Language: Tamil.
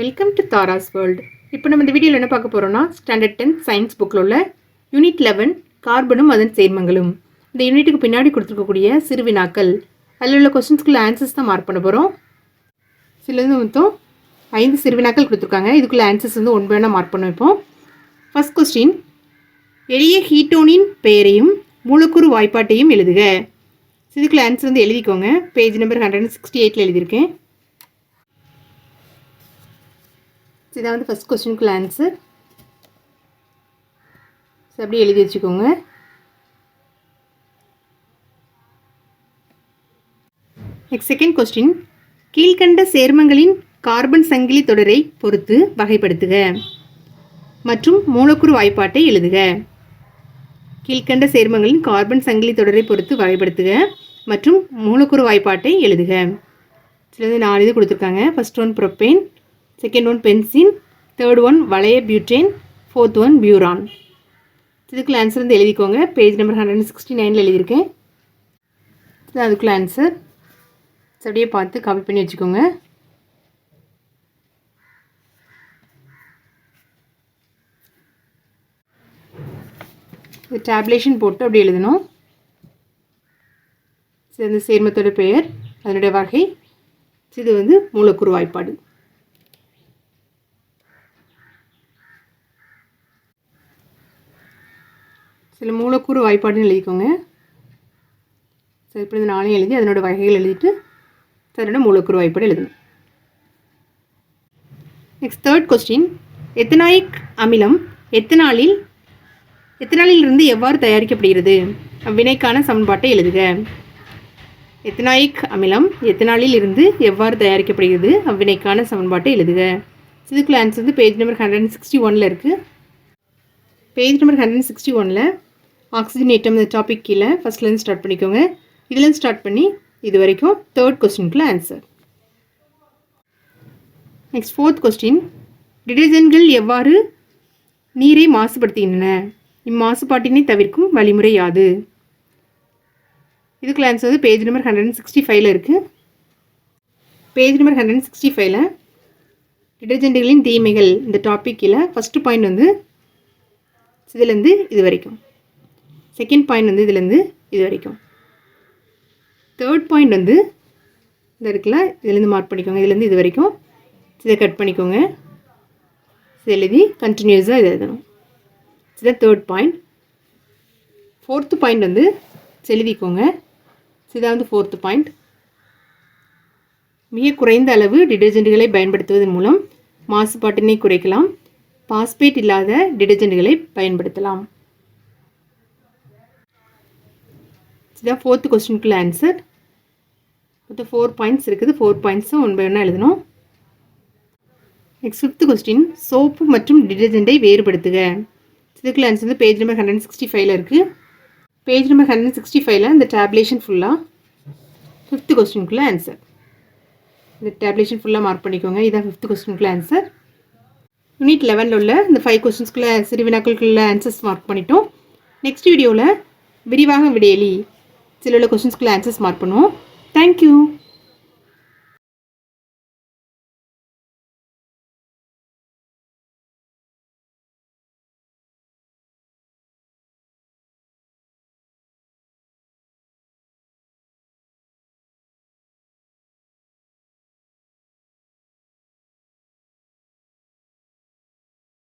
வெல்கம் டு தாராஸ் வேர்ல்டு இப்போ நம்ம இந்த வீடியோவில் என்ன பார்க்க போகிறோம்னா ஸ்டாண்டர்ட் டென்த் சயின்ஸ் புக்கில் உள்ள யூனிட் லெவன் கார்பனும் அதன் சேர்மங்களும். இந்த யூனிட்டுக்கு பின்னாடி கொடுத்துருக்கக்கூடிய சிறு வினாக்கள். அதில் உள்ள கொஸ்டின்ஸ்க்குள்ள ஆன்சர்ஸ் தான் மார்க் பண்ண போகிறோம் சிலது மொத்தம் ஐந்து சிறு வினாக்கள் கொடுத்துருக்காங்க. இதுக்குள்ள ஆன்சர்ஸ் வந்து ஒன்று வேணால் மார்க் பண்ண வைப்போம். ஃபஸ்ட் கொஸ்டின் எளிய ஹீட்டோனின் பெயரையும் மூலக்கூறு வாய்ப்பாட்டையும் எழுதுக. இதுக்குள்ள ஆன்சர் வந்து எழுதிக்கோங்க. பேஜ் நம்பர் ஹண்ட்ரட் சிக்ஸ்டி எயிட்டில் எழுதியிருக்கேன். இதான் வந்து ஃபஸ்ட் கொஸ்டினுக்குள்ள ஆன்சர் ஸோ அப்படியே எழுதி வச்சுக்கோங்க. நெக்ஸ்ட் செகண்ட் கொஸ்டின் கீழ்கண்ட சேர்மங்களின் கார்பன் சங்கிலி தொடரை பொறுத்து வகைப்படுத்துக மற்றும் மூலக்கூறு வாய்ப்பாட்டை எழுதுக. கீழ்கண்ட சேர்மங்களின் கார்பன் சங்கிலி தொடரை பொறுத்து வகைப்படுத்துக மற்றும் மூலக்கூறு வாய்ப்பாட்டை எழுதுக. சிலது நாலு இது கொடுத்துருக்காங்க. First one propane second one benzene third one வளைய பியூட்டேன் ஃபோர்த் ஒன் பியூரான் இதுக்குள்ள ஆன்சர் வந்து எழுதிக்கோங்க. பேஜ் நம்பர் ஹண்ட்ரட் சிக்ஸ்டி நைனில் எழுதியிருக்கேன். இது அதுக்குள்ள ஆன்சர் அப்படியே பார்த்து காப்பி பண்ணி வச்சுக்கோங்க. இது டேப்லேஷன் போட்டு அப்படி எழுதணும். இது அந்த சேர்மத்தோட பெயர் அதனுடைய வகை. இது வந்து மூலக்கூறு வாய்ப்பாடு. சில மூலக்கூறு வாய்ப்பாடுன்னு எழுதிக்கோங்க. சரி இப்படி இந்த நாளையும் எழுதி அதனோட வகைகள் எழுதிட்டு அதனோட மூலக்கூறு வாய்ப்பாடு எழுதணும். நெக்ஸ்ட் தேர்ட் கொஸ்டின் எத்தனாயிக் அமிலம் எத்தனாலில் எத்தனாலிலிருந்து எவ்வாறு தயாரிக்கப்படுகிறது? அவ்வினைக்கான சமன்பாட்டை எழுதுக. எத்தனாயிக் அமிலம் எத்தனாலில் இருந்து எவ்வாறு தயாரிக்கப்படுகிறது? அவ்வினைக்கான சமன்பாட்டை எழுதுக. இதுக்குள்ள ஆன்சர் வந்து பேஜ் நம்பர் ஹண்ட்ரட் சிக்ஸ்டி ஒனில் இருக்குது பேஜ் நம்பர் ஹண்ட்ரட் சிக்ஸ்டி ஒனில் ஆக்சிஜனேட்டம் இந்த டாபிக் கீழே. ஃபஸ்ட்லேருந்து ஸ்டார்ட் பண்ணிக்கோங்க. இதுலேருந்து ஸ்டார்ட் பண்ணி இது வரைக்கும் தேர்ட் கொஸ்டினுக்குள்ள ஆன்சர் நெக்ஸ்ட் ஃபோர்த் கொஸ்டின் டிடர்ஜென்ட்கள் எவ்வாறு நீரை மாசுபடுத்துகின்றன? இம்மாசுபாட்டினை தவிர்க்கும் வழிமுறை யாது? இதுக்குள்ள ஆன்சர் வந்து page number hundred and sixty ஃபைவ்ல இருக்குது பேஜ் நம்பர் ஹண்ட்ரட் சிக்ஸ்டி ஃபைவ்ல டிடர்ஜென்ட்டுகளின் தீமைகள் இந்த டாப்பிக்கில் ஃபஸ்ட்டு பாயிண்ட் வந்து இதுலேருந்து இது வரைக்கும். செகண்ட் பாயிண்ட் வந்து இதுலேருந்து இது வரைக்கும். தேர்ட் பாயிண்ட் வந்து இந்த இருக்குல்ல இதுலேருந்து மார்க் பண்ணிக்கோங்க. இதுலேருந்து இது வரைக்கும். இதை கட் பண்ணிக்கோங்க. இது எழுதி கண்டினியூஸாக இது எழுதணும். இதுதான் தேர்ட் பாயிண்ட் ஃபோர்த்து பாயிண்ட் வந்து எழுதிக்கோங்க. இதான் வந்து ஃபோர்த்து பாயிண்ட் மிக குறைந்த அளவு டிடர்ஜென்ட்டுகளை பயன்படுத்துவதன் மூலம் மாசுபாட்டினை குறைக்கலாம். பாஸ்பேட் இல்லாத டிடர்ஜென்ட்களை பயன்படுத்தலாம். இதுதான் ஃபோர்த்து கொஸ்டினுக்குள்ள ஆன்சர் மொத்தம் ஃபோர் பாயிண்ட்ஸ் இருக்குது. ஃபோர் பாயிண்ட்ஸும் ஒன் பை ஒன்றா எழுதணும். நெக்ஸ்ட் ஃபிஃப்த் கொஸ்டின் சோப்பு மற்றும் டிடர்ஜென்ட்டை வேறுபடுத்துக. இதுக்குள்ள ஆன்சர் வந்து பேஜ் நம்பர் ஹண்ட்ரட் சிக்ஸ்டி ஃபைவ்ல இருக்குது பேஜ் நம்பர் ஹண்ட்ரட் சிக்ஸ்டி ஃபைவ்ல இந்த டேப்லேஷன் ஃபுல்லாக ஃபிஃப்த் கொஸ்டினுக்குள்ள ஆன்சர் இந்த டேப்லேஷன் ஃபுல்லாக மார்க் பண்ணிக்கோங்க. இதான் ஃபிஃப்த் கொஸ்டினுக்குள்ள ஆன்சர் யூனிட் லெவனில் உள்ள இந்த ஃபைவ் கொஸ்டின்ஸ்க்குள்ள சிறு வினாக்களுக்குள்ள ஆன்சர்ஸ் மார்க் பண்ணிட்டோம். நெக்ஸ்ட் வீடியோவில் விரிவாக விடையலி. சில உள்ள கொஸ்டின்ஸ்க்குள்ள ஆன்சர்ஸ் மார்க் பண்ணுவோம் தேங்க்யூ